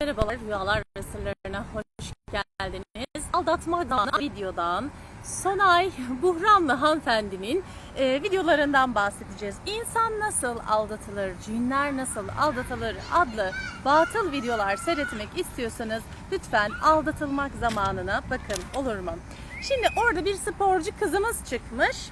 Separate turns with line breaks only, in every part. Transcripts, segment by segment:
Merhabalar, Rüyalar Sırlarına hoş geldiniz. Aldatmadan videodan Sonay Buhranlı hanımefendinin e, videolarından bahsedeceğiz. İnsan nasıl aldatılır, cinler nasıl aldatılır adlı batıl videolar seyretmek istiyorsanız lütfen aldatılmak zamanına bakın olur mu? Şimdi orada bir sporcu kızımız çıkmış.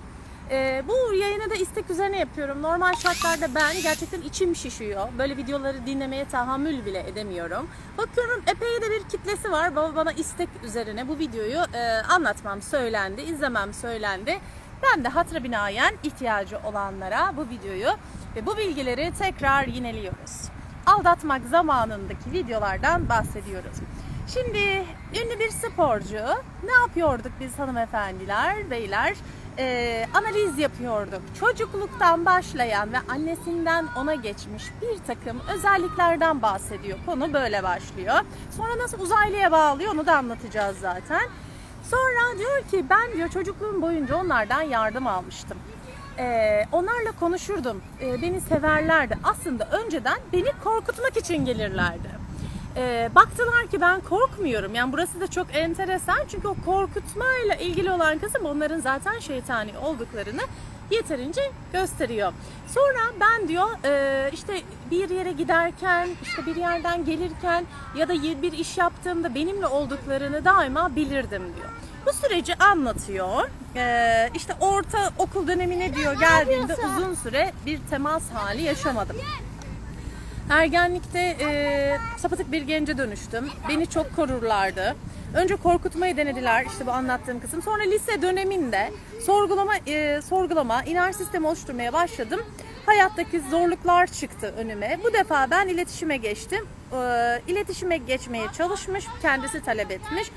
Ee, bu yayını da istek üzerine yapıyorum. Normal şartlarda ben gerçekten içim şişiyor. Böyle videoları dinlemeye tahammül bile edemiyorum. Bakıyorum epey de bir kitlesi var. Baba bana istek üzerine bu videoyu e, anlatmam söylendi, izlemem söylendi. Ben de hatıra binaen ihtiyacı olanlara bu videoyu ve bu bilgileri tekrar yineliyoruz. Aldatmak zamanındaki videolardan bahsediyoruz. Şimdi ünlü bir sporcu ne yapıyorduk biz hanımefendiler, beyler? Ee, analiz yapıyorduk. Çocukluktan başlayan ve annesinden ona geçmiş bir takım özelliklerden bahsediyor. Konu böyle başlıyor. Sonra nasıl uzaylıya bağlıyor onu da anlatacağız zaten. Sonra diyor ki ben diyor çocukluğum boyunca onlardan yardım almıştım. Ee, onlarla konuşurdum. Ee, beni severlerdi. Aslında önceden beni korkutmak için gelirlerdi. Ee, baktılar ki ben korkmuyorum. Yani burası da çok enteresan çünkü o korkutmayla ilgili olan kısım onların zaten şeytani olduklarını yeterince gösteriyor. Sonra ben diyor e, işte bir yere giderken işte bir yerden gelirken ya da bir iş yaptığımda benimle olduklarını daima bilirdim diyor. Bu süreci anlatıyor. Ee, işte orta okul dönemine diyor geldiğimde uzun süre bir temas hali yaşamadım. Ergenlikte e, sapıtık bir gence dönüştüm. Beni çok korurlardı. Önce korkutmayı denediler işte bu anlattığım kısım. Sonra lise döneminde sorgulama e, sorgulama inanç sistemi oluşturmaya başladım. Hayattaki zorluklar çıktı önüme. Bu defa ben iletişime geçtim. E, iletişime geçmeye çalışmış, kendisi talep etmiş.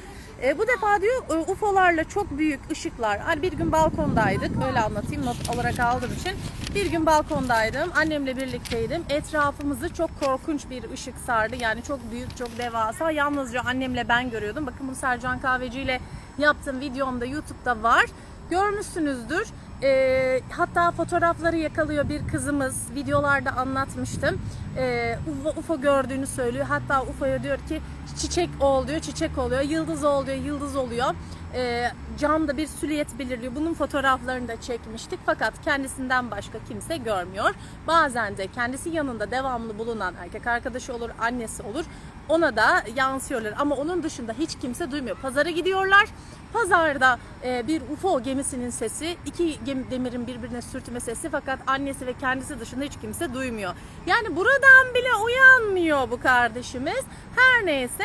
E, bu defa diyor e, UFO'larla çok büyük ışıklar. Hani bir gün balkondaydık. Öyle anlatayım not olarak aldığım için. Bir gün balkondaydım. Annemle birlikteydim. Etrafımızı çok korkunç bir ışık sardı. Yani çok büyük, çok devasa. Yalnızca annemle ben görüyordum. Bakın bunu Sercan Kahveci ile yaptığım videomda YouTube'da var. Görmüşsünüzdür. E, hatta fotoğrafları yakalıyor bir kızımız. Videolarda anlatmıştım. E, UFO, UFO gördüğünü söylüyor. Hatta UFO'ya diyor ki çiçek ol diyor, çiçek oluyor. Yıldız ol diyor, yıldız oluyor. E, camda bir silüet belirliyor. Bunun fotoğraflarını da çekmiştik. Fakat kendisinden başka kimse görmüyor. Bazen de kendisi yanında devamlı bulunan erkek arkadaşı olur, annesi olur. Ona da yansıyorlar. Ama onun dışında hiç kimse duymuyor. Pazara gidiyorlar. Pazarda e, bir UFO gemisinin sesi, iki gemi, demirin birbirine sürtme sesi fakat annesi ve kendisi dışında hiç kimse duymuyor. Yani buradan bile uyanmıyor bu kardeşimiz. Her neyse.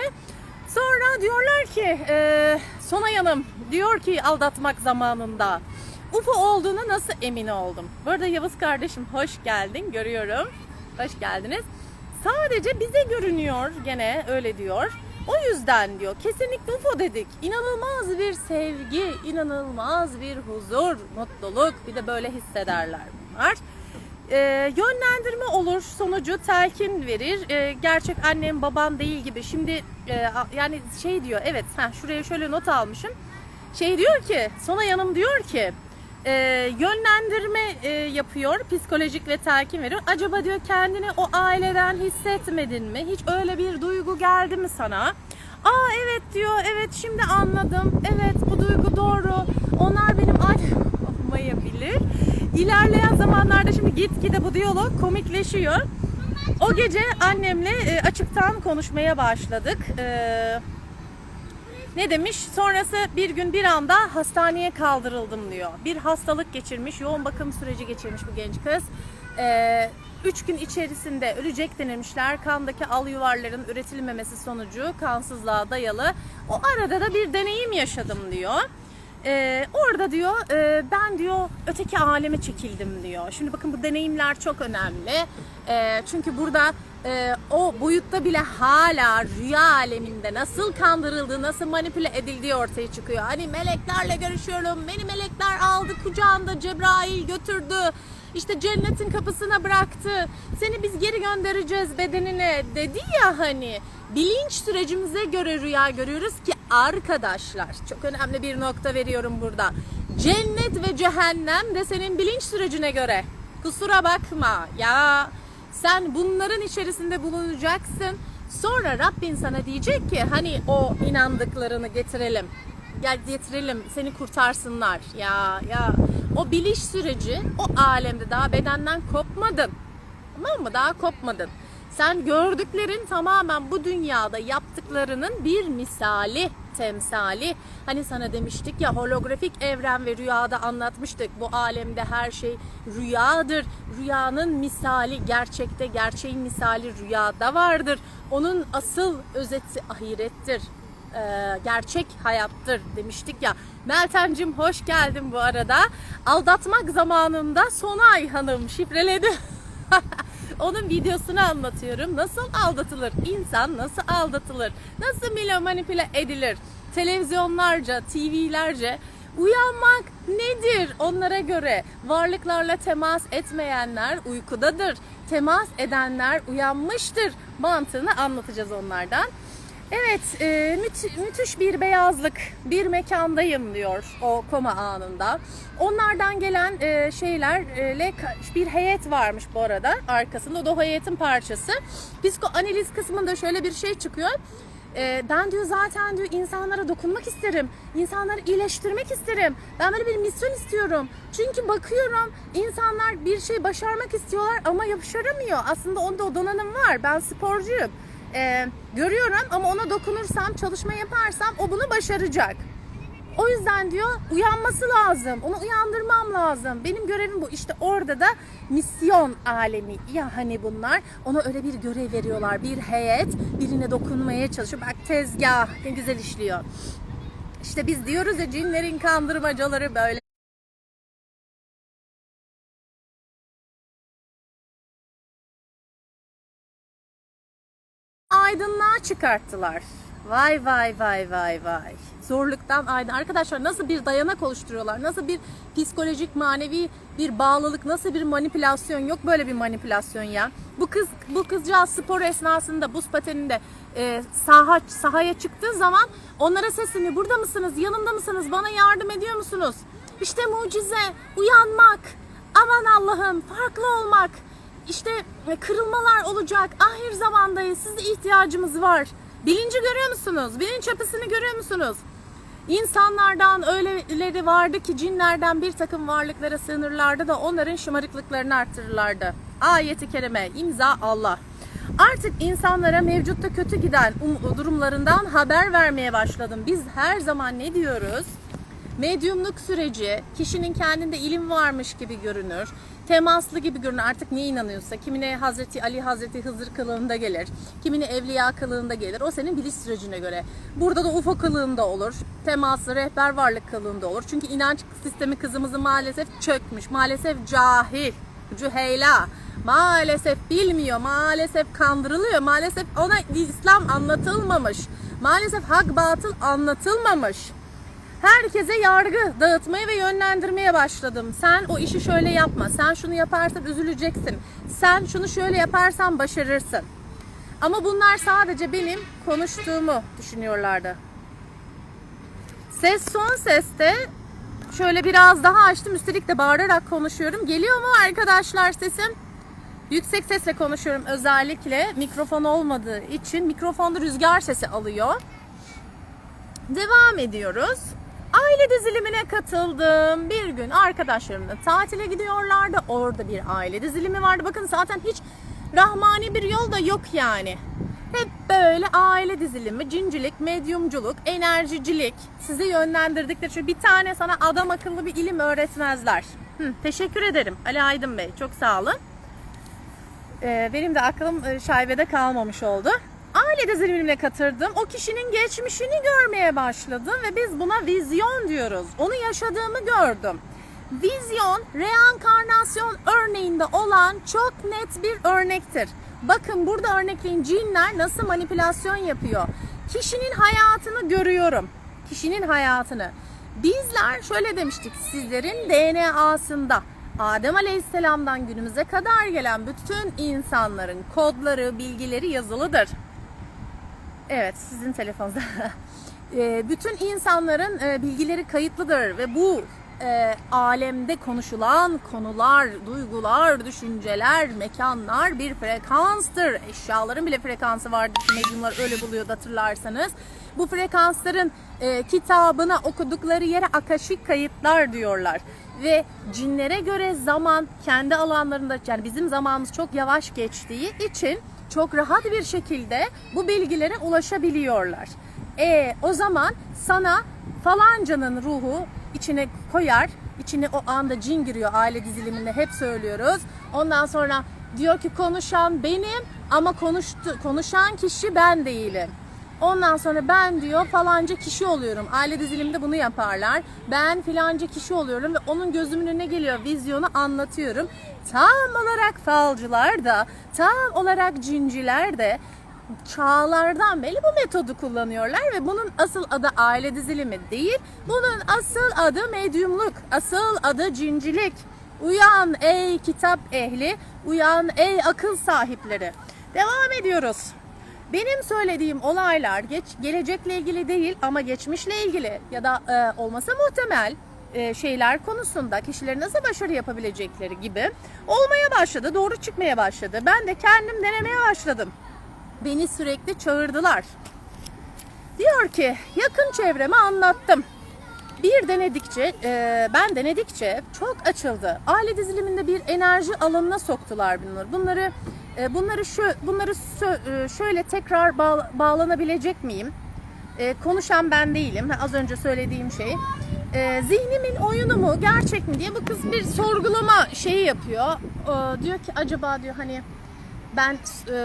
Sonra diyorlar ki e, Sonay Hanım diyor ki aldatmak zamanında UFO olduğunu nasıl emin oldum? Bu arada Yavuz kardeşim hoş geldin görüyorum. Hoş geldiniz. Sadece bize görünüyor gene öyle diyor. O yüzden diyor kesinlikle UFO dedik. İnanılmaz bir sevgi, inanılmaz bir huzur, mutluluk bir de böyle hissederler bunlar. Ee, yönlendirme olur, sonucu telkin verir. Ee, gerçek annem babam değil gibi. Şimdi e, yani şey diyor, evet ha şuraya şöyle not almışım. Şey diyor ki, Sona Yanım diyor ki, e, yönlendirme e, yapıyor, psikolojik ve telkin veriyor. Acaba diyor kendini o aileden hissetmedin mi? Hiç öyle bir duygu geldi mi sana? Aa evet diyor, evet şimdi anladım. Evet bu duygu doğru. Onlar benim. İlerleyen zamanlarda şimdi gitgide bu diyalog komikleşiyor. O gece annemle e, açıktan konuşmaya başladık. Ee, ne demiş? Sonrası bir gün bir anda hastaneye kaldırıldım diyor. Bir hastalık geçirmiş, yoğun bakım süreci geçirmiş bu genç kız. Ee, üç gün içerisinde ölecek denilmişler. Kandaki al yuvarların üretilmemesi sonucu kansızlığa dayalı. O arada da bir deneyim yaşadım diyor. Ee, orada diyor e, ben diyor öteki aleme çekildim diyor. Şimdi bakın bu deneyimler çok önemli. Ee, çünkü burada e, o boyutta bile hala rüya aleminde nasıl kandırıldığı, nasıl manipüle edildiği ortaya çıkıyor. Hani meleklerle görüşüyorum, beni melekler aldı kucağında Cebrail götürdü. İşte cennetin kapısına bıraktı. Seni biz geri göndereceğiz bedenine dedi ya hani. Bilinç sürecimize göre rüya görüyoruz ki arkadaşlar çok önemli bir nokta veriyorum burada. Cennet ve cehennem de senin bilinç sürecine göre. Kusura bakma ya. Sen bunların içerisinde bulunacaksın. Sonra Rabbin sana diyecek ki hani o inandıklarını getirelim. Gel getirelim seni kurtarsınlar. Ya ya o biliş süreci o alemde daha bedenden kopmadın. Tamam mı? Daha kopmadın. Sen gördüklerin tamamen bu dünyada yaptıklarının bir misali, temsali. Hani sana demiştik ya holografik evren ve rüyada anlatmıştık. Bu alemde her şey rüyadır. Rüyanın misali gerçekte, gerçeğin misali rüyada vardır. Onun asıl özeti ahirettir. Ee, gerçek hayattır demiştik ya. Meltemcim hoş geldin bu arada. Aldatmak zamanında Sonay Hanım şifreledi. Onun videosunu anlatıyorum. Nasıl aldatılır? İnsan nasıl aldatılır? Nasıl milo manipüle edilir? Televizyonlarca, TV'lerce uyanmak nedir onlara göre? Varlıklarla temas etmeyenler uykudadır. Temas edenler uyanmıştır. Mantığını anlatacağız onlardan. Evet, e, müth- müthiş bir beyazlık, bir mekandayım diyor o koma anında. Onlardan gelen e, şeylerle bir heyet varmış bu arada arkasında. O da o heyetin parçası. Psikoanaliz kısmında şöyle bir şey çıkıyor. E, ben diyor zaten diyor insanlara dokunmak isterim. İnsanları iyileştirmek isterim. Ben böyle bir misyon istiyorum. Çünkü bakıyorum insanlar bir şey başarmak istiyorlar ama başaramıyor. Aslında onda o donanım var. Ben sporcuyum e, görüyorum ama ona dokunursam, çalışma yaparsam o bunu başaracak. O yüzden diyor uyanması lazım. Onu uyandırmam lazım. Benim görevim bu. İşte orada da misyon alemi. Ya hani bunlar ona öyle bir görev veriyorlar. Bir heyet birine dokunmaya çalışıyor. Bak tezgah ne güzel işliyor. İşte biz diyoruz ya cinlerin kandırmacaları böyle. Çıkarttılar. Vay vay vay vay vay. Zorluktan aydın. Arkadaşlar nasıl bir dayanak oluşturuyorlar? Nasıl bir psikolojik manevi bir bağlılık, nasıl bir manipülasyon yok böyle bir manipülasyon ya. Bu kız bu kızcağız spor esnasında buz pateninde e, saha sahaya çıktığı zaman onlara sesleniyor. Burada mısınız? Yanımda mısınız? Bana yardım ediyor musunuz? İşte mucize, uyanmak. Aman Allah'ım, farklı olmak. İşte e, kırılmalar olacak. Ahir zamandayız. Size ihtiyacımız var. Bilinci görüyor musunuz? Bilinç yapısını görüyor musunuz? İnsanlardan öyleleri vardı ki cinlerden bir takım varlıklara sığınırlardı da onların şımarıklıklarını arttırırlardı. Ayeti kerime, imza Allah. Artık insanlara mevcutta kötü giden um- durumlarından haber vermeye başladım. Biz her zaman ne diyoruz? Medyumluk süreci kişinin kendinde ilim varmış gibi görünür. Temaslı gibi görünür. Artık neye inanıyorsa. Kimine Hazreti Ali, Hazreti Hızır kılığında gelir. Kimine Evliya kılığında gelir. O senin biliş sürecine göre. Burada da UFO kılığında olur. Temaslı rehber varlık kılığında olur. Çünkü inanç sistemi kızımızı maalesef çökmüş. Maalesef cahil. Cüheyla. Maalesef bilmiyor. Maalesef kandırılıyor. Maalesef ona İslam anlatılmamış. Maalesef hak batıl anlatılmamış herkese yargı dağıtmaya ve yönlendirmeye başladım. Sen o işi şöyle yapma. Sen şunu yaparsan üzüleceksin. Sen şunu şöyle yaparsan başarırsın. Ama bunlar sadece benim konuştuğumu düşünüyorlardı. Ses son seste şöyle biraz daha açtım. Üstelik de bağırarak konuşuyorum. Geliyor mu arkadaşlar sesim? Yüksek sesle konuşuyorum özellikle. Mikrofon olmadığı için mikrofonda rüzgar sesi alıyor. Devam ediyoruz. Aile dizilimine katıldım. Bir gün arkadaşlarımla tatile gidiyorlardı. Orada bir aile dizilimi vardı. Bakın zaten hiç rahmani bir yol da yok yani. Hep böyle aile dizilimi, cincilik, medyumculuk, enerjicilik sizi yönlendirdikleri için bir tane sana adam akıllı bir ilim öğretmezler. Hı, teşekkür ederim Ali Aydın Bey. Çok sağ olun. Ee, benim de aklım e, şaibede kalmamış oldu. Aile dizilimine katırdım. O kişinin geçmişini görmeye başladım ve biz buna vizyon diyoruz. Onu yaşadığımı gördüm. Vizyon, reenkarnasyon örneğinde olan çok net bir örnektir. Bakın burada örnekleyin cinler nasıl manipülasyon yapıyor. Kişinin hayatını görüyorum. Kişinin hayatını. Bizler şöyle demiştik sizlerin DNA'sında Adem Aleyhisselam'dan günümüze kadar gelen bütün insanların kodları, bilgileri yazılıdır. Evet, sizin telefonunuzda. E, bütün insanların e, bilgileri kayıtlıdır ve bu e, alemde konuşulan konular, duygular, düşünceler, mekanlar bir frekanstır. Eşyaların bile frekansı vardır. Medyumlar öyle buluyor hatırlarsanız. Bu frekansların e, kitabına okudukları yere akaşik kayıtlar diyorlar. Ve cinlere göre zaman kendi alanlarında yani bizim zamanımız çok yavaş geçtiği için çok rahat bir şekilde bu bilgilere ulaşabiliyorlar. E o zaman sana falancanın ruhu içine koyar. İçine o anda cin giriyor aile diziliminde hep söylüyoruz. Ondan sonra diyor ki konuşan benim ama konuştu, konuşan kişi ben değilim. Ondan sonra ben diyor falanca kişi oluyorum. Aile diziliminde bunu yaparlar. Ben filanca kişi oluyorum ve onun gözümün önüne geliyor. Vizyonu anlatıyorum. Tam olarak falcılar da, tam olarak cinciler de çağlardan beri bu metodu kullanıyorlar ve bunun asıl adı aile dizilimi değil. Bunun asıl adı medyumluk, asıl adı cincilik. Uyan ey kitap ehli, uyan ey akıl sahipleri. Devam ediyoruz. Benim söylediğim olaylar geç, gelecekle ilgili değil ama geçmişle ilgili ya da e, olmasa muhtemel şeyler konusunda kişilerin nasıl başarı yapabilecekleri gibi olmaya başladı, doğru çıkmaya başladı. Ben de kendim denemeye başladım. Beni sürekli çağırdılar. Diyor ki yakın çevreme anlattım. Bir denedikçe, e, ben denedikçe çok açıldı. Aile diziliminde bir enerji alanına soktular bunları. Bunları e, bunları şu bunları e, şöyle tekrar bağ- bağlanabilecek miyim? E, konuşan ben değilim. Az önce söylediğim şey. E, zihnimin oyunu mu, gerçek mi diye bu kız bir sorgulama şeyi yapıyor. E, diyor ki acaba diyor hani ben e,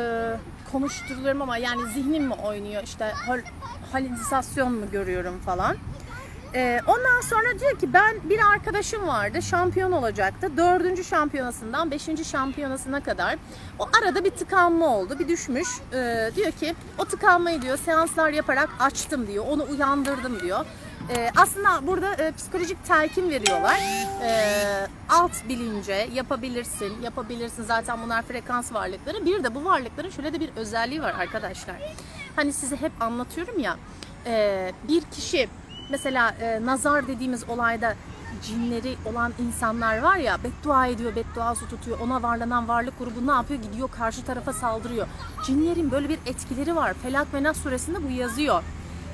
konuşturuyorum ama yani zihnim mi oynuyor işte hal, halüsinasyon mu görüyorum falan. E, ondan sonra diyor ki ben bir arkadaşım vardı şampiyon olacaktı. Dördüncü şampiyonasından beşinci şampiyonasına kadar o arada bir tıkanma oldu bir düşmüş. E, diyor ki o tıkanmayı diyor seanslar yaparak açtım diyor onu uyandırdım diyor. E, aslında burada e, psikolojik telkin veriyorlar. E, alt bilince yapabilirsin, yapabilirsin. Zaten bunlar frekans varlıkları. Bir de bu varlıkların şöyle de bir özelliği var arkadaşlar. Hani size hep anlatıyorum ya. e, bir kişi mesela e, nazar dediğimiz olayda cinleri olan insanlar var ya beddua ediyor, bedduası tutuyor. Ona varlanan varlık grubu ne yapıyor? Gidiyor karşı tarafa saldırıyor. Cinlerin böyle bir etkileri var. Felak ve Nas suresinde bu yazıyor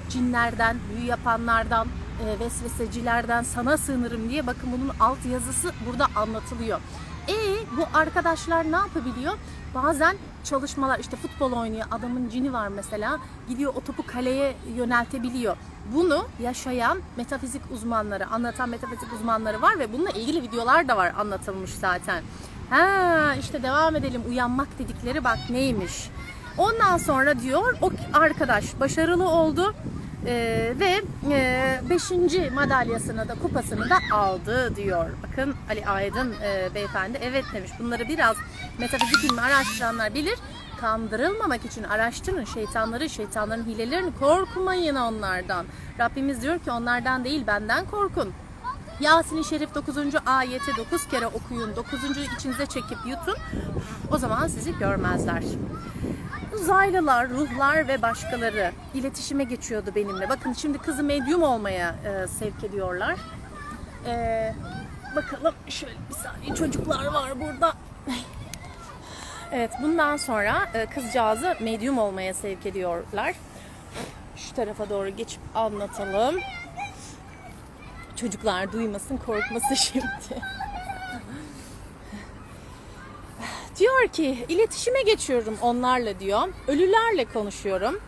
cinlerden, büyü yapanlardan, e, vesvesecilerden sana sığınırım diye bakın bunun alt yazısı burada anlatılıyor. E bu arkadaşlar ne yapabiliyor? Bazen çalışmalar işte futbol oynuyor adamın cini var mesela gidiyor o topu kaleye yöneltebiliyor. Bunu yaşayan metafizik uzmanları, anlatan metafizik uzmanları var ve bununla ilgili videolar da var anlatılmış zaten. Ha işte devam edelim uyanmak dedikleri bak neymiş. Ondan sonra diyor o arkadaş başarılı oldu ee, ve 5. madalyasını da kupasını da aldı diyor. Bakın Ali Aydın e, beyefendi evet demiş. Bunları biraz metafizik ilmi araştıranlar bilir. Kandırılmamak için araştırın şeytanları, şeytanların hilelerini korkmayın onlardan. Rabbimiz diyor ki onlardan değil benden korkun. Yasin-i Şerif 9. ayeti 9 kere okuyun. 9. içinize çekip yutun. O zaman sizi görmezler. Uzaylılar, ruhlar ve başkaları iletişime geçiyordu benimle. Bakın şimdi kızı medyum olmaya e, sevk ediyorlar. E, bakalım şöyle bir saniye çocuklar var burada. Evet bundan sonra e, kızcağızı medyum olmaya sevk ediyorlar. Şu tarafa doğru geçip anlatalım. Çocuklar duymasın korkması şimdi. Diyor ki iletişime geçiyorum onlarla diyor. Ölülerle konuşuyorum.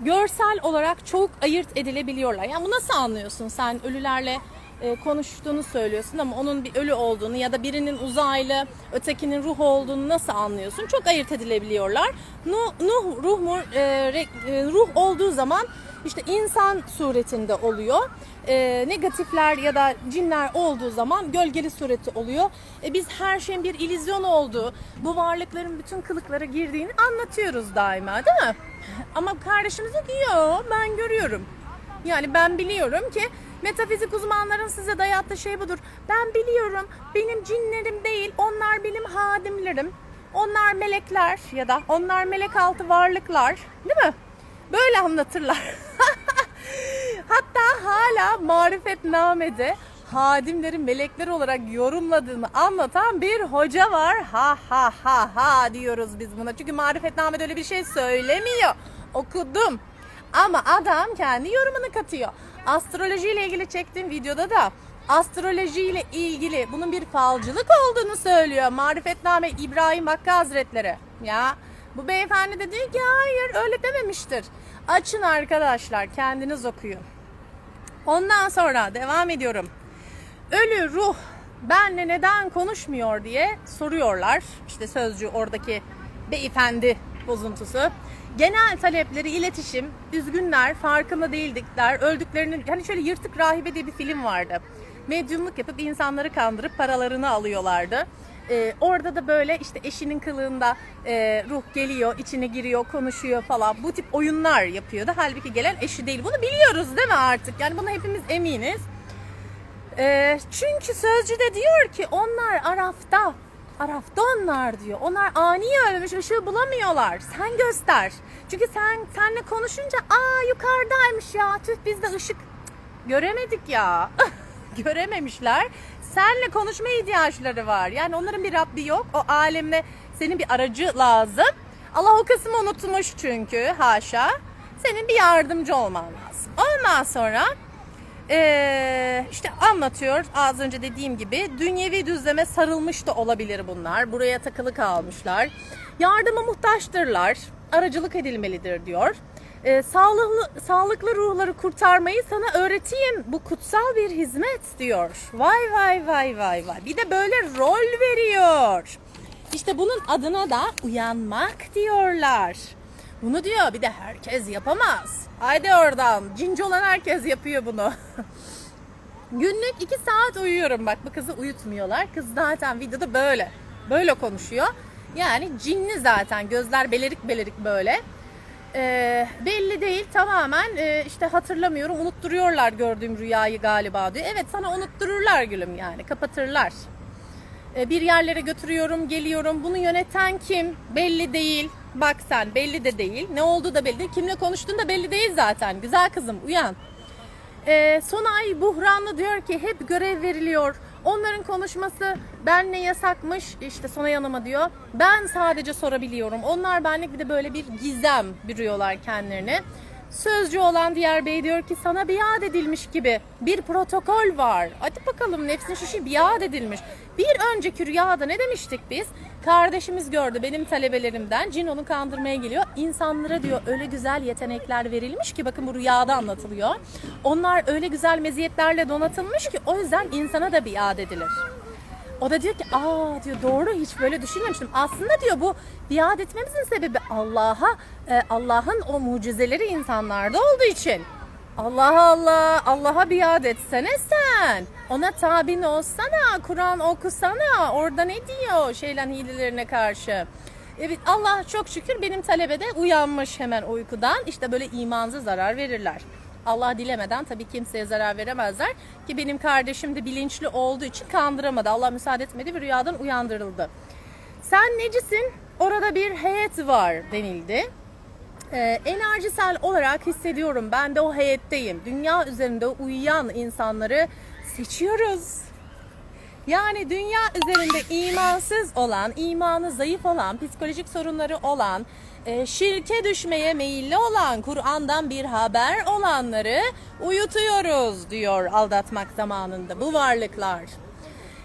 Görsel olarak çok ayırt edilebiliyorlar. Yani bu nasıl anlıyorsun sen ölülerle e, konuştuğunu söylüyorsun ama onun bir ölü olduğunu ya da birinin uzaylı, ötekinin ruh olduğunu nasıl anlıyorsun? Çok ayırt edilebiliyorlar. Nuh, Nuh ruh, e, e, ruh olduğu zaman işte insan suretinde oluyor. E, negatifler ya da cinler olduğu zaman gölgeli sureti oluyor. E, biz her şeyin bir illüzyon olduğu, bu varlıkların bütün kılıklara girdiğini anlatıyoruz daima değil mi? Ama kardeşimiz diyor ki "Yo, ben görüyorum. Yani ben biliyorum ki metafizik uzmanların size dayattığı şey budur. Ben biliyorum benim cinlerim değil onlar benim hadimlerim. Onlar melekler ya da onlar melek altı varlıklar değil mi? Böyle anlatırlar. Hatta hala marifetnamede hadimlerin melekler olarak yorumladığını anlatan bir hoca var. Ha ha ha ha diyoruz biz buna. Çünkü marifetnamede öyle bir şey söylemiyor. Okudum. Ama adam kendi yorumunu katıyor. Astroloji ile ilgili çektiğim videoda da astroloji ile ilgili bunun bir falcılık olduğunu söylüyor. Marifetname İbrahim Hakkı Hazretleri. Ya bu beyefendi de diyor ki hayır öyle dememiştir. Açın arkadaşlar kendiniz okuyun. Ondan sonra devam ediyorum. Ölü ruh benle neden konuşmuyor diye soruyorlar. İşte sözcü oradaki beyefendi bozuntusu. Genel talepleri iletişim, üzgünler, farkında değildikler, öldüklerini... Hani şöyle Yırtık Rahibe diye bir film vardı. Medyumluk yapıp insanları kandırıp paralarını alıyorlardı. Ee, orada da böyle işte eşinin kılığında e, ruh geliyor, içine giriyor, konuşuyor falan. Bu tip oyunlar yapıyordu. Halbuki gelen eşi değil. Bunu biliyoruz değil mi artık? Yani buna hepimiz eminiz. Ee, çünkü sözcü de diyor ki onlar Araf'ta. Araf'ta onlar diyor. Onlar ani ölmüş ışığı bulamıyorlar. Sen göster. Çünkü sen senle konuşunca aa yukarıdaymış ya tüh bizde ışık Cık, göremedik ya. Görememişler. Senle konuşma ihtiyaçları var. Yani onların bir Rabbi yok. O alemle senin bir aracı lazım. Allah o kısmı unutmuş çünkü haşa. Senin bir yardımcı olman lazım. Ondan sonra ee, işte anlatıyor az önce dediğim gibi dünyevi düzleme sarılmış da olabilir bunlar. Buraya takılı kalmışlar. Yardıma muhtaçtırlar. Aracılık edilmelidir diyor. Ee, sağlıklı, sağlıklı ruhları kurtarmayı sana öğreteyim. Bu kutsal bir hizmet diyor. Vay vay vay vay vay. Bir de böyle rol veriyor. İşte bunun adına da uyanmak diyorlar. Bunu diyor bir de herkes yapamaz. Haydi oradan. Cinci olan herkes yapıyor bunu. Günlük iki saat uyuyorum. Bak bu kızı uyutmuyorlar. Kız zaten videoda böyle. Böyle konuşuyor. Yani cinli zaten. Gözler belirik belirik böyle. Ee, belli değil tamamen e, işte hatırlamıyorum unutturuyorlar gördüğüm rüyayı galiba diyor. Evet sana unuttururlar gülüm yani kapatırlar. Ee, bir yerlere götürüyorum geliyorum bunu yöneten kim belli değil. Bak sen belli de değil ne oldu da belli değil. Kimle konuştuğun da belli değil zaten güzel kızım uyan. Ee, Sonay buhranlı diyor ki hep görev veriliyor. Onların konuşması benle yasakmış. İşte Sonay Hanım'a diyor. Ben sadece sorabiliyorum. Onlar benlik bir de böyle bir gizem bürüyorlar kendilerine. Sözcü olan diğer bey diyor ki sana biat edilmiş gibi bir protokol var. Hadi bakalım nefsin şişi biat edilmiş. Bir önceki rüyada ne demiştik biz? Kardeşimiz gördü benim talebelerimden. Cin onu kandırmaya geliyor. İnsanlara diyor öyle güzel yetenekler verilmiş ki bakın bu rüyada anlatılıyor. Onlar öyle güzel meziyetlerle donatılmış ki o yüzden insana da biat edilir. O da diyor ki aa diyor doğru hiç böyle düşünmemiştim. Aslında diyor bu biat etmemizin sebebi Allah'a e, Allah'ın o mucizeleri insanlarda olduğu için. Allah Allah Allah'a biat etsene sen. Ona tabin olsana, Kur'an okusana. Orada ne diyor şeylen hilelerine karşı. Evet Allah çok şükür benim talebede uyanmış hemen uykudan. İşte böyle imansız zarar verirler. Allah dilemeden tabii kimseye zarar veremezler. Ki benim kardeşim de bilinçli olduğu için kandıramadı. Allah müsaade etmedi ve rüyadan uyandırıldı. Sen necisin? Orada bir heyet var denildi. Ee, enerjisel olarak hissediyorum. Ben de o heyetteyim. Dünya üzerinde uyuyan insanları seçiyoruz. Yani dünya üzerinde imansız olan, imanı zayıf olan, psikolojik sorunları olan, e, şirke düşmeye meyilli olan, Kur'an'dan bir haber olanları uyutuyoruz diyor aldatmak zamanında bu varlıklar.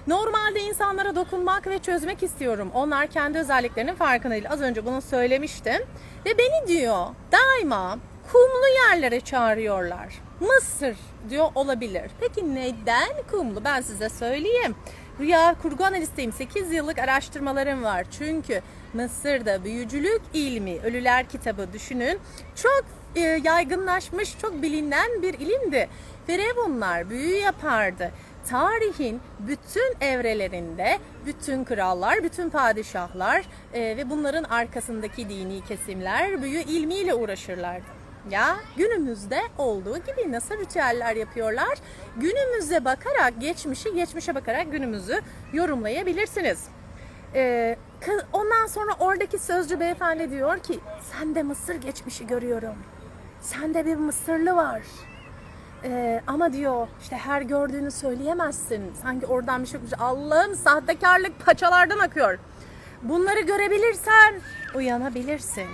Normalde insanlara dokunmak ve çözmek istiyorum. Onlar kendi özelliklerinin farkında değil. Az önce bunu söylemiştim. Ve beni diyor daima kumlu yerlere çağırıyorlar. Mısır diyor olabilir. Peki neden kumlu? Ben size söyleyeyim. Rüya kurgu analistiyim. 8 yıllık araştırmalarım var. Çünkü Mısır'da büyücülük ilmi, Ölüler kitabı düşünün. Çok e, yaygınlaşmış, çok bilinen bir ilimdi. Firavunlar büyü yapardı tarihin bütün evrelerinde bütün krallar, bütün padişahlar e, ve bunların arkasındaki dini kesimler büyü ilmiyle uğraşırlardı. Ya günümüzde olduğu gibi nasıl ritüeller yapıyorlar? Günümüze bakarak, geçmişi geçmişe bakarak günümüzü yorumlayabilirsiniz. Ee, ondan sonra oradaki sözcü beyefendi diyor ki, sende Mısır geçmişi görüyorum. Sende bir Mısırlı var. Ee, ama diyor işte her gördüğünü söyleyemezsin. Sanki oradan bir şey yokmuş. Allah'ım sahtekarlık paçalardan akıyor. Bunları görebilirsen uyanabilirsin.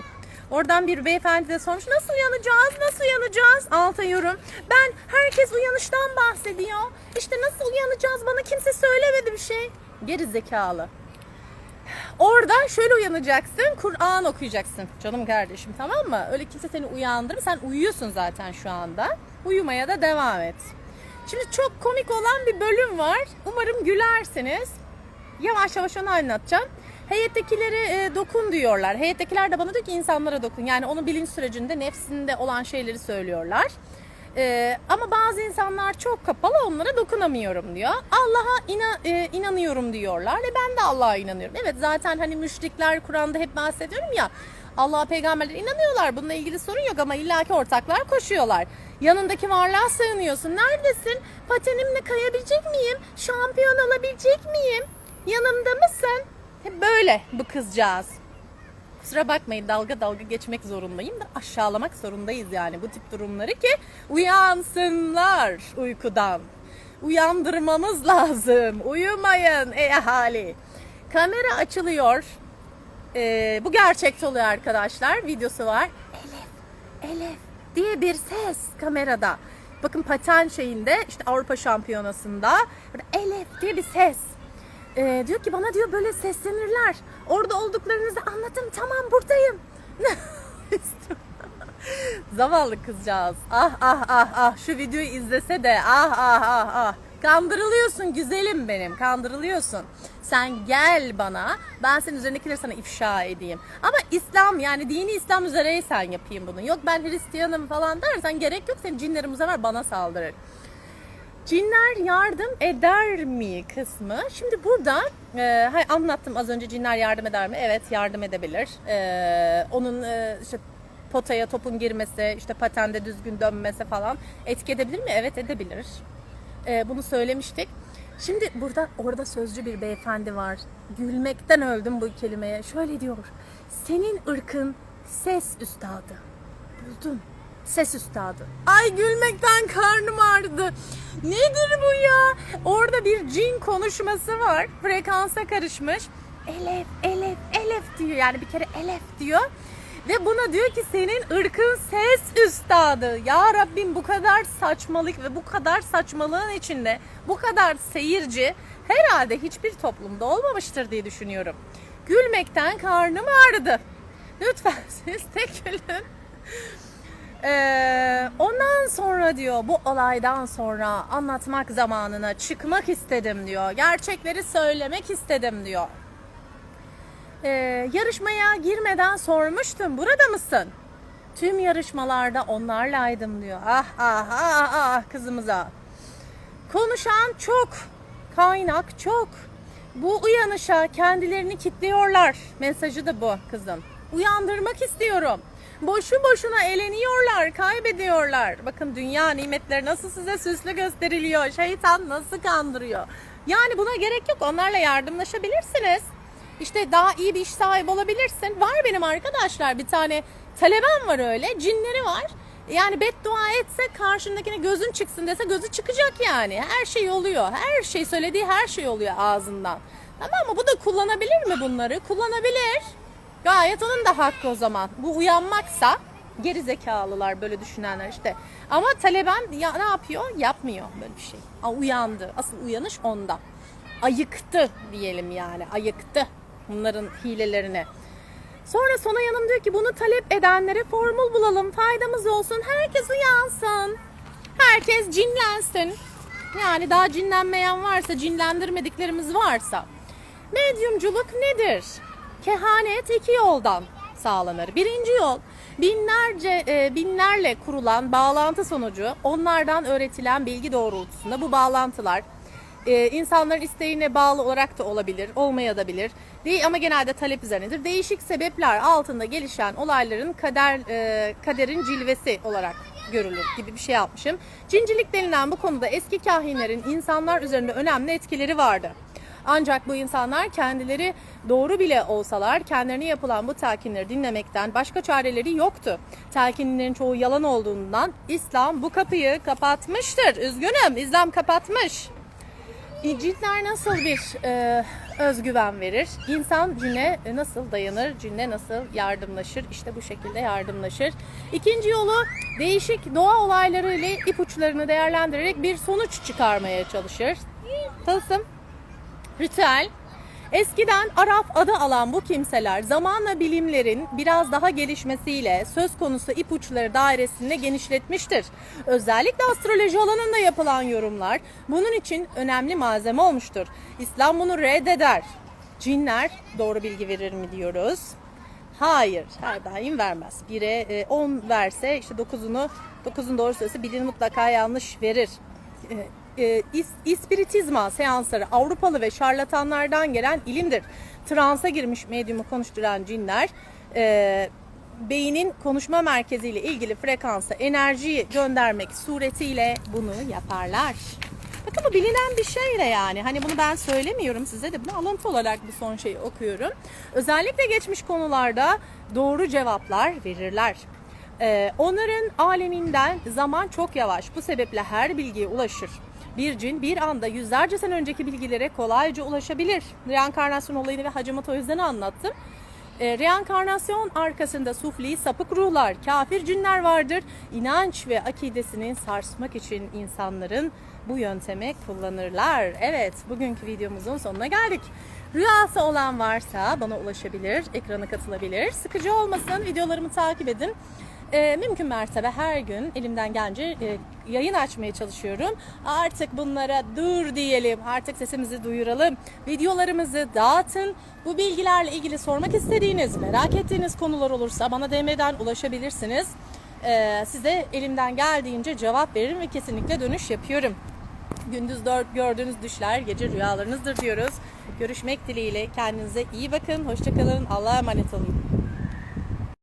Oradan bir beyefendi de sormuş nasıl uyanacağız nasıl uyanacağız alta yorum. Ben herkes uyanıştan bahsediyor. İşte nasıl uyanacağız bana kimse söylemedi bir şey. Geri zekalı. Orada şöyle uyanacaksın, Kur'an okuyacaksın canım kardeşim tamam mı? Öyle kimse seni uyandırır. Sen uyuyorsun zaten şu anda. Uyumaya da devam et. Şimdi çok komik olan bir bölüm var. Umarım gülersiniz. Yavaş yavaş onu anlatacağım. Heyettekileri e, dokun diyorlar. Heyettekiler de bana diyor ki insanlara dokun. Yani onun bilinç sürecinde nefsinde olan şeyleri söylüyorlar. E, ama bazı insanlar çok kapalı onlara dokunamıyorum diyor. Allah'a ina, e, inanıyorum diyorlar ve ben de Allah'a inanıyorum. Evet zaten hani müşrikler Kur'an'da hep bahsediyorum ya. Allah'a peygamberlere inanıyorlar. Bununla ilgili sorun yok ama illaki ortaklar koşuyorlar. Yanındaki varlığa sığınıyorsun. Neredesin? Patenimle kayabilecek miyim? Şampiyon olabilecek miyim? Yanımda mısın? Hep böyle bu kızcağız. Kusura bakmayın dalga dalga geçmek zorundayım da aşağılamak zorundayız yani bu tip durumları ki uyansınlar uykudan. Uyandırmamız lazım. Uyumayın ey ahali. Kamera açılıyor. Ee, bu gerçekte oluyor arkadaşlar. Videosu var. Elif, Elif diye bir ses kamerada. Bakın paten şeyinde işte Avrupa Şampiyonası'nda Elif diye bir ses. Ee, diyor ki bana diyor böyle seslenirler. Orada olduklarınızı anlatın. Tamam buradayım. Zavallı kızcağız. Ah ah ah ah şu videoyu izlese de ah ah ah ah. Kandırılıyorsun güzelim benim. Kandırılıyorsun. Sen gel bana. Ben senin üzerindekileri sana ifşa edeyim. Ama İslam yani dini İslam üzereysen yapayım bunu. Yok ben Hristiyanım falan dersen gerek yok. Senin cinlerin bu sefer bana saldırır. Cinler yardım eder mi kısmı? Şimdi burada e, hay anlattım az önce cinler yardım eder mi? Evet yardım edebilir. E, onun e, işte potaya topun girmesi, işte patende düzgün dönmesi falan etki edebilir mi? Evet edebilir. E, bunu söylemiştik. Şimdi burada orada sözcü bir beyefendi var. Gülmekten öldüm bu kelimeye. Şöyle diyor. Senin ırkın ses üstadı. Buldum. Ses üstadı. Ay gülmekten karnım ağrıdı. Nedir bu ya? Orada bir cin konuşması var. Frekansa karışmış. Elef, elef, elef diyor. Yani bir kere elef diyor. Ve buna diyor ki senin ırkın ses üstadı. Ya Rabbim bu kadar saçmalık ve bu kadar saçmalığın içinde bu kadar seyirci herhalde hiçbir toplumda olmamıştır diye düşünüyorum. Gülmekten karnım ağrıdı. Lütfen siz de gülün. Ee, ondan sonra diyor bu olaydan sonra anlatmak zamanına çıkmak istedim diyor. Gerçekleri söylemek istedim diyor. Ee, yarışmaya girmeden sormuştum burada mısın? Tüm yarışmalarda onlarlaydım diyor. Ah ah ah ah kızımıza. Konuşan çok, kaynak çok. Bu uyanışa kendilerini kitliyorlar. Mesajı da bu kızım. Uyandırmak istiyorum. Boşu boşuna eleniyorlar, kaybediyorlar. Bakın dünya nimetleri nasıl size süslü gösteriliyor. Şeytan nasıl kandırıyor. Yani buna gerek yok. Onlarla yardımlaşabilirsiniz. İşte daha iyi bir iş sahibi olabilirsin. Var benim arkadaşlar bir tane talebem var öyle. Cinleri var. Yani beddua etse karşındakine gözün çıksın dese gözü çıkacak yani. Her şey oluyor. Her şey söylediği her şey oluyor ağzından. Tamam mı? Bu da kullanabilir mi bunları? Kullanabilir. Gayet onun da hakkı o zaman. Bu uyanmaksa geri zekalılar böyle düşünenler işte. Ama Taliban ya, ne yapıyor? Yapmıyor böyle bir şey. Aa, uyandı. Asıl uyanış onda. Ayıktı diyelim yani. Ayıktı bunların hilelerini. Sonra Sonay Hanım diyor ki bunu talep edenlere formül bulalım. Faydamız olsun. Herkes uyansın. Herkes cinlensin. Yani daha cinlenmeyen varsa, cinlendirmediklerimiz varsa. Medyumculuk nedir? Kehanet iki yoldan sağlanır. Birinci yol binlerce e, binlerle kurulan bağlantı sonucu onlardan öğretilen bilgi doğrultusunda bu bağlantılar e, insanların isteğine bağlı olarak da olabilir, olmayabilir. Değil ama genelde talep üzerinedir. Değişik sebepler altında gelişen olayların kader e, kaderin cilvesi olarak görülür gibi bir şey yapmışım. Cincilik denilen bu konuda eski kahinlerin insanlar üzerinde önemli etkileri vardı. Ancak bu insanlar kendileri doğru bile olsalar kendilerine yapılan bu telkinleri dinlemekten başka çareleri yoktu. Telkinlerin çoğu yalan olduğundan İslam bu kapıyı kapatmıştır. Üzgünüm İslam kapatmış. Cinler nasıl bir e, özgüven verir? İnsan cinne nasıl dayanır? Cinne nasıl yardımlaşır? İşte bu şekilde yardımlaşır. İkinci yolu değişik doğa olayları ile ipuçlarını değerlendirerek bir sonuç çıkarmaya çalışır. Tılsım, ritüel. Eskiden Arap adı alan bu kimseler zamanla bilimlerin biraz daha gelişmesiyle söz konusu ipuçları dairesini genişletmiştir. Özellikle astroloji alanında yapılan yorumlar bunun için önemli malzeme olmuştur. İslam bunu reddeder. Cinler doğru bilgi verir mi diyoruz? Hayır, her daim vermez. 1'e 10 verse işte 9'unu 9'un doğru söylese birini mutlaka yanlış verir. E, is- ispiritizma seansları Avrupalı ve şarlatanlardan gelen ilimdir. Transa girmiş medyumu konuşturan cinler e, beynin konuşma merkeziyle ilgili frekansa enerjiyi göndermek suretiyle bunu yaparlar. Bakın bu bilinen bir şey de yani. Hani bunu ben söylemiyorum size de bunu alıntı olarak bu son şeyi okuyorum. Özellikle geçmiş konularda doğru cevaplar verirler. Ee, onların aleminden zaman çok yavaş. Bu sebeple her bilgiye ulaşır. Bir cin bir anda yüzlerce sene önceki bilgilere kolayca ulaşabilir. Reenkarnasyon olayını ve hacamat o yüzden anlattım. E, reenkarnasyon arkasında sufli, sapık ruhlar, kafir cinler vardır. İnanç ve akidesini sarsmak için insanların bu yöntemi kullanırlar. Evet, bugünkü videomuzun sonuna geldik. Rüyası olan varsa bana ulaşabilir, ekrana katılabilir. Sıkıcı olmasın, videolarımı takip edin. E, mümkün mertebe her gün elimden gelince e, yayın açmaya çalışıyorum. Artık bunlara dur diyelim. Artık sesimizi duyuralım. Videolarımızı dağıtın. Bu bilgilerle ilgili sormak istediğiniz, merak ettiğiniz konular olursa bana DM'den ulaşabilirsiniz. E, size elimden geldiğince cevap veririm ve kesinlikle dönüş yapıyorum. Gündüz dört gördüğünüz düşler gece rüyalarınızdır diyoruz. Görüşmek dileğiyle kendinize iyi bakın. Hoşçakalın. Allah'a emanet olun.